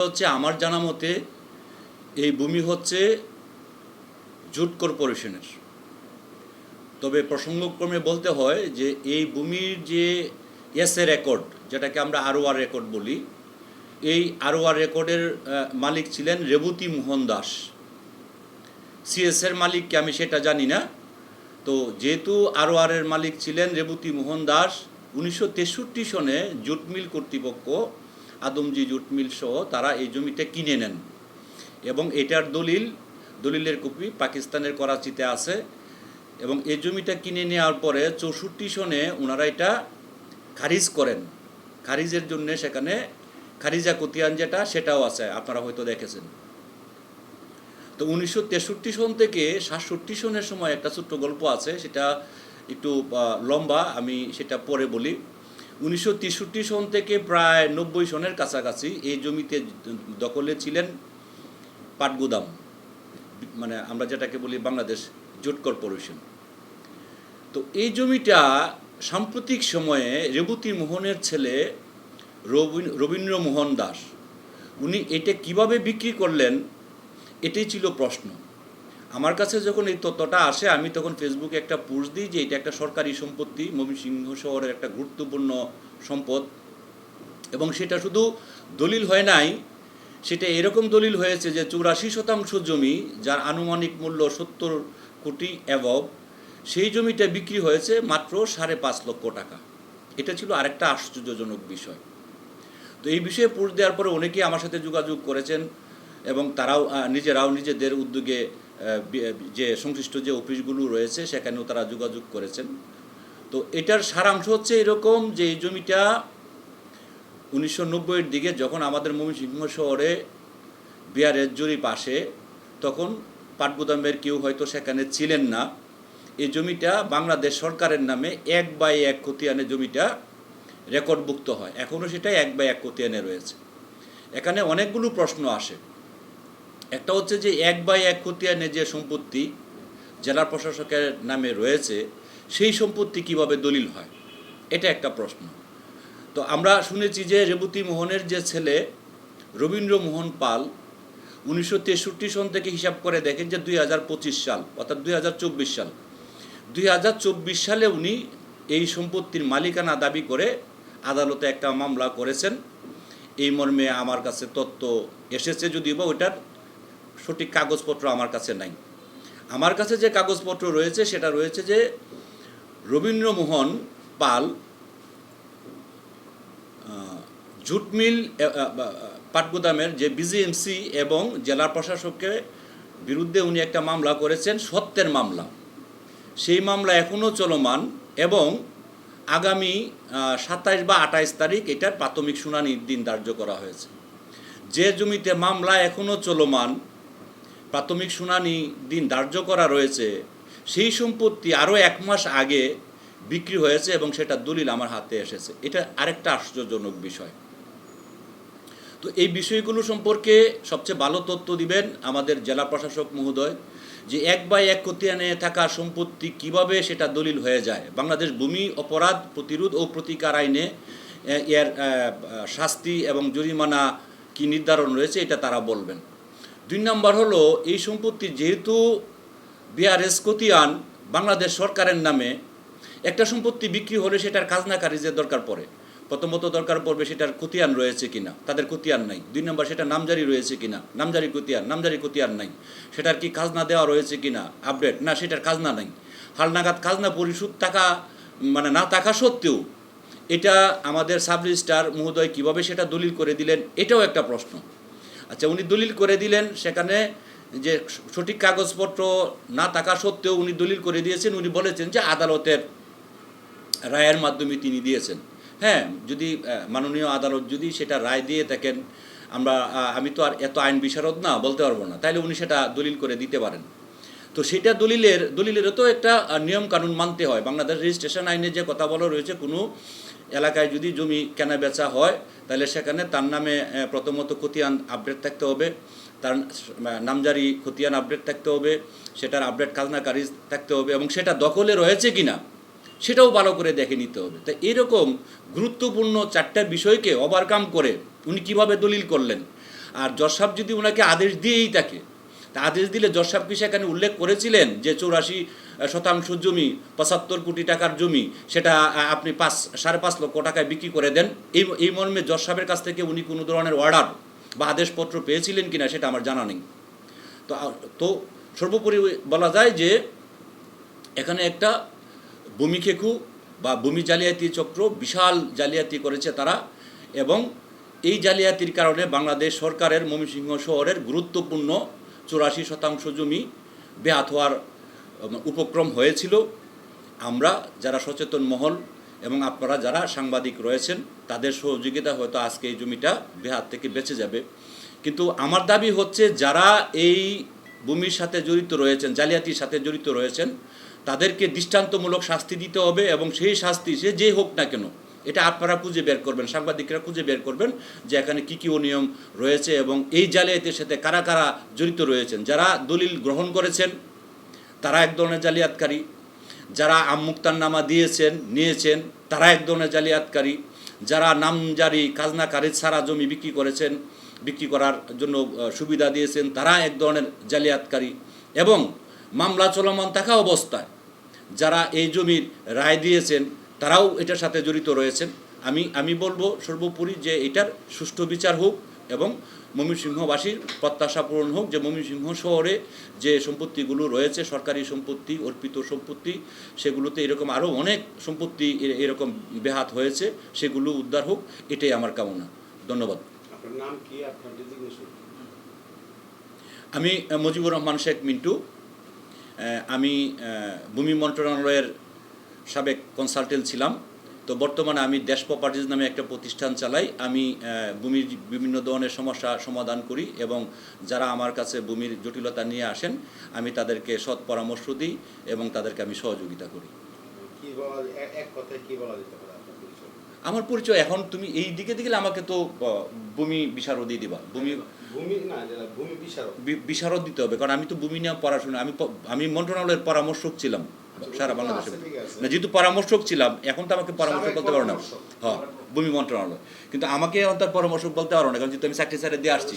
হচ্ছে আমার জানা মতে এই ভূমি হচ্ছে জুট কর্পোরেশনের। তবে প্রসঙ্গক্রমে বলতে হয় যে এই ভূমির যে এসএ রেকর্ড, যেটাকে আমরা আরওয়ার রেকর্ড বলি, এই আরওয়ার রেকর্ডের মালিক ছিলেন রেবতী মোহন দাস। সিএসের মালিককে আমি সেটা জানি না। তো যেহেতু আরওয়ারের মালিক ছিলেন রেবতী মোহন দাস, উনিশশো তেষট্টি সনে জুট মিল কর্তৃপক্ষ আদমজি জুট মিল সহ তারা এই জমিটা কিনে নেন। এবং এটার দলিল, দলিলের কপি পাকিস্তানের করাচিতে আছে। এবং এই জমিটা কিনে নেওয়ার পরে চৌষট্টি সনে ওনারা এটা খারিজ করেন। খারিজের জন্য সেখানে খারিজা কতিয়ান যেটা, সেটাও আছে, আপনারা হয়তো দেখেছেন। তো উনিশশো তেষট্টি সন থেকে সাতষট্টি সনের সময় একটা ছোট্ট গল্প আছে, সেটা একটু লম্বা, আমি সেটা পরে বলি। উনিশশো তেষট্টি সন থেকে প্রায় নব্বই সনের কাছাকাছি এই জমিতে দখলে ছিলেন পাটগুদাম মানে আমরা যেটাকে বলি বাংলাদেশ জোট কর্পোরেশন। তো এই জমিটা সাম্প্রতিক সময়ে রেবতী মোহনের ছেলে রবীন- রবীন্দ্র মোহন দাস, উনি এটা কীভাবে বিক্রি করলেন, এটাই ছিল প্রশ্ন। আমার কাছে যখন এই তথ্যটা আসে, আমি তখন ফেসবুকে একটা পোস্ট দিই যে এটা একটা সরকারি সম্পত্তি, ময়মনসিংহ শহরের একটা গুরুত্বপূর্ণ সম্পদ। এবং সেটা শুধু দলিল হয় নাই, সেটা এরকম দলিল হয়েছে যে চৌরাশি শতাংশ জমি, যার আনুমানিক মূল্য সত্তর কোটি অ্যাবভ সেই জমিটা বিক্রি হয়েছে মাত্র সাড়ে পাঁচ লক্ষ টাকা। এটা ছিল আরেকটা আশ্চর্যজনক বিষয়। তো এই বিষয়ে পোস্ট দেওয়ার পরে অনেকেই আমার সাথে যোগাযোগ করেছেন এবং তারাও নিজেরাও নিজেদের উদ্যোগে যে সংশ্লিষ্ট যে অফিসগুলো রয়েছে, সেখানেও তারা যোগাযোগ করেছেন। তো এটার সারাংশ হচ্ছে এরকম যে এই জমিটা উনিশশো নব্বইয়ের দিকে যখন আমাদের ময়মনসিংহ শহরে বিহারের জরিপ আসে, তখন পাটগুদামের কেউ হয়তো সেখানে ছিলেন না। এই জমিটা বাংলাদেশ সরকারের নামে এক বাই এক খতিয়ানে জমিটা রেকর্ডভুক্ত হয়। এখনও সেটা এক বাই এক খতিয়ানে রয়েছে। এখানে অনেকগুলো প্রশ্ন আসে। একটা হচ্ছে যে এক বাই এক খতিয়ানে যে সম্পত্তি জেলা প্রশাসকের নামে রয়েছে, সেই সম্পত্তি কীভাবে দলিল হয়? এটা একটা প্রশ্ন। তো আমরা শুনেছি যে রেবতী মোহনের যে ছেলে রবীন্দ্র মোহন পাল উনিশশো তেষট্টি সন থেকে হিসাব করে দেখেন যে দুই হাজার পঁচিশ সাল, অর্থাৎ দুই হাজার চব্বিশ সাল। দুই হাজার চব্বিশ সালে উনি এই সম্পত্তির মালিকানা দাবি করে আদালতে একটা মামলা করেছেন। এই মর্মে আমার কাছে তথ্য এসেছে যদিও বা ওইটার সঠিক কাগজপত্র আমার কাছে নাই। আমার কাছে যে কাগজপত্র রয়েছে সেটা রয়েছে যে রবীন্দ্রমোহন পাল আহ, জুট মিল আহ, আহ, বা, আহ, পাটগুদামের যে বিজিএমসি এবং জেলা প্রশাসকের বিরুদ্ধে উনি একটা মামলা করেছেন সত্যের মামলা। সেই মামলা এখনও চলমান এবং আগামী সাতাইশ বা আঠাইশ তারিখ এটার প্রাথমিক শুনানির দিন ধার্য করা হয়েছে। যে জমিতে মামলা এখনও চলমান প্রাথমিক শুনানি দিন ধার্য করা রয়েছে, সেই সম্পত্তি আরও এক মাস আগে বিক্রি হয়েছে এবং সেটা দলিল আমার হাতে এসেছে। এটা আরেকটা আশ্চর্যজনক বিষয়। তো এই বিষয়গুলো সম্পর্কে সবচেয়ে ভালো তথ্য দিবেন আমাদের জেলা প্রশাসক মহোদয়, যে এক বাই এক খতিয়ানে থাকা সম্পত্তি কীভাবে সেটা দলিল হয়ে যায়। বাংলাদেশ ভূমি অপরাধ প্রতিরোধ ও প্রতিকার আইনে এর শাস্তি এবং জরিমানা কি নির্ধারণ রয়েছে, এটা তারা বলবেন। দুই নম্বর হলো, এই সম্পত্তি যেহেতু বিআরএস কতিয়ান বাংলাদেশ সরকারের নামে, একটা সম্পত্তি বিক্রি হলে সেটার খাজনা খারিজের দরকার পড়ে। প্রথমত দরকার পড়বে সেটার খতিয়ান রয়েছে কিনা, তাদের খতিয়ান নাই। দুই নম্বর সেটা নামজারি রয়েছে কিনা, নামজারি খতিয়ান নামজারি খতিয়ান নাই। সেটার কি খাজনা দেওয়া রয়েছে কিনা আপডেট না, সেটার খাজনা নাই। হালনাগাদ খাজনা পরিশোধ টাকা মানে না থাকা সত্ত্বেও, এটা আমাদের সাব রেজিস্ট্রার মহোদয় কীভাবে সেটা দলিল করে দিলেন, এটাও একটা প্রশ্ন। আচ্ছা উনি দলিল করে দিলেন, সেখানে যে সঠিক কাগজপত্র না থাকা সত্ত্বেও উনি দলিল করে দিয়েছেন। উনি বলেছেন যে আদালতের রায়ের মাধ্যমে তিনি দিয়েছেন। হ্যাঁ যদি মাননীয় আদালত যদি সেটা রায় দিয়ে থাকেন, আমরা আমি তো আর এত আইন বিশারদ না, বলতে পারব না। তাইলে উনি সেটা দলিল করে দিতে পারেন। তো সেটা দলিলের, দলিলেরও তো একটা নিয়ম কানুন মানতে হয়। বাংলাদেশ রেজিস্ট্রেশন আইনে যে কথা বলা রয়েছে, কোনো এলাকায় যদি জমি কেনা বেচা হয়, তাহলে সেখানে তার নামে প্রথমত খতিয়ান আপডেট থাকতে হবে, তার নামজারি খতিয়ান আপডেট থাকতে হবে, সেটার আপডেট খাজনা কারিজ থাকতে হবে এবং সেটা দখলে রয়েছে কিনা, সেটাও ভালো করে দেখে নিতে হবে। তাই এরকম গুরুত্বপূর্ণ চারটা বিষয়কে ওভারকাম করে উনি কীভাবে দলিল করলেন, আর জজ যদি ওনাকে আদেশ দিয়েই থাকে তা আদেশ দিলে জজ সাহেব কি সেখানে উল্লেখ করেছিলেন যে চৌরাশি শতাংশ জমি, পঁচাত্তর কোটি টাকার জমি, সেটা আপনি পাঁচ, সাড়ে পাঁচ লক্ষ টাকায় বিক্রি করে দেন। এই এই মর্মে জজ সাহেবের কাছ থেকে উনি কোনো ধরনের অর্ডার বা আদেশপত্র পেয়েছিলেন কিনা সেটা আমার জানা নেই। তো তো সর্বোপরি বলা যায় যে এখানে একটা ভূমি খেকু বা ভূমি জালিয়াতি চক্র বিশাল জালিয়াতি করেছে তারা এবং এই জালিয়াতির কারণে বাংলাদেশ সরকারের ময়মনসিংহ শহরের গুরুত্বপূর্ণ চুরাশি শতাংশ জমি বেহাত হওয়ার উপক্রম হয়েছিল। আমরা যারা সচেতন মহল এবং আপনারা যারা সাংবাদিক রয়েছেন, তাদের সহযোগিতা হয়তো আজকে এই জমিটা বেহাত থেকে বেঁচে যাবে। কিন্তু আমার দাবি হচ্ছে, যারা এই ভূমির সাথে জড়িত রয়েছেন, জালিয়াতির সাথে জড়িত রয়েছেন, তাদেরকে দৃষ্টান্তমূলক শাস্তি দিতে হবে এবং সেই শাস্তি সে যে হোক না কেন এটা আপনারা খুঁজে বের করবেন, সাংবাদিকরা খুঁজে বের করবেন যে এখানে কী কী অনিয়ম রয়েছে এবং এই জালিয়াতির সাথে কারা কারা জড়িত রয়েছেন। যারা দলিল গ্রহণ করেছেন, তারা এক ধরনের জালিয়াতকারী। যারা আমুক্তার নামা দিয়েছেন, নিয়েছেন, তারা এক ধরনের জালিয়াতকারী। যারা নামজারি খাজনা খারিজ ছাড়া জমি বিক্রি করেছেন, বিক্রি করার জন্য সুবিধা দিয়েছেন, তারা এক ধরনের জালিয়াতকারী। এবং মামলা চলমান থাকা অবস্থায় যারা এই জমির রায় দিয়েছেন তারাও এটার সাথে জড়িত রয়েছেন। আমি আমি বলব সর্বোপরি যে এটার সুষ্ঠু বিচার হোক এবং ময়মনসিংহবাসীর প্রত্যাশা পূরণ হোক যে ময়মনসিংহ শহরে যে সম্পত্তিগুলো রয়েছে সরকারি সম্পত্তি অর্পিত সম্পত্তি সেগুলোতে এরকম আরও অনেক সম্পত্তি এরকম বেহাত হয়েছে সেগুলো উদ্ধার হোক এটাই আমার কামনা। ধন্যবাদ। আপনার নাম কি? আমি মুজিবুর রহমান শেখ মিন্টু। আমি ভূমি মন্ত্রণালয়ের সাবেক কনসালটেন্ট ছিলাম। তো বর্তমানে আমি দেশ প্রপার্টিজ নামে একটা প্রতিষ্ঠান চালাই। আমি ভূমির বিভিন্ন ধরনের সমস্যা সমাধান করি এবং যারা আমার কাছে ভূমির জটিলতা নিয়ে আসেন আমি তাদেরকে সৎ পরামর্শ দিই এবং তাদেরকে আমি সহযোগিতা করি। আমার পরিচয় এখন তুমি এই দিকে দিকে আমাকে তো ভূমি বিশারদই দিবা। ভূমি বিশারদ। দিতে হবে। কারণ আমি তো ভূমি নিয়ে পড়াশোনা আমি আমি মন্ত্রণালয়ের পরামর্শক ছিলাম। সারা বাংলাদেশে। না যেহেতু পরামর্শক ছিলাম এখন তো আমাকে পরামর্শ সাবেক বলতে পারো না। হ্যাঁ ভূমি মন্ত্রণালয়। কিন্তু আমাকে এখন তার পরামর্শক বলতে পারো না কারণ যেহেতু আমি চাকরি সারে দিয়ে আসছি।